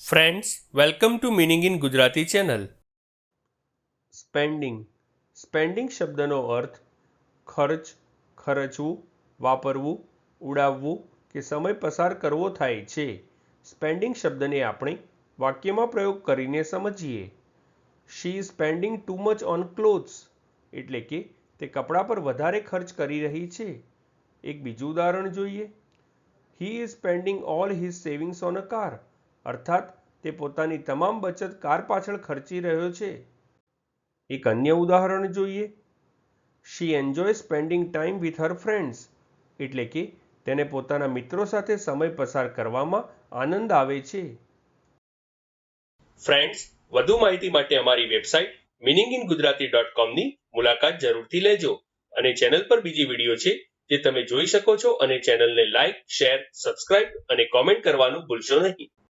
Friends welcome to meaning in Gujarati channel spending spending શબ્દનો અર્થ ખર્ચ, ખર્ચવું, વાપરવું, ઉડાવવું કે સમય પસાર કરવો થાય છે. સ્પેન્ડિંગ શબ્દને આપણે વાક્યમાં પ્રયોગ કરીને સમજીએ. She spending too much on clothes એટલે કે તે કપડાં પર વધારે ખર્ચ કરી રહી છે. એક બીજું ઉદાહરણ જોઈએ. He is spending all his savings on a car અર્થાત તે પોતાની તમામ બચત કાર પાછળ ખર્ચી રહ્યો છે. એક અન્ય ઉદાહરણ જોઈએ. She enjoy spending time with her friends એટલે કે તેને પોતાના મિત્રો સાથે સમય પસાર કરવામાં આનંદ આવે છે. ફ્રેન્ડ્સ વધુ માહિતી માટે અમારી website meaning in Gujarati dot કોમની મુલાકાત જરૂરથી લેજો અને ચેનલ પર બીજી વીડિયો છે જે તમે જોઈ શકો છો અને ચેનલને લાઇક શેર સબસ્ક્રાઇબ અને કોમેન્ટ કરવાનું ભૂલશો નહીં.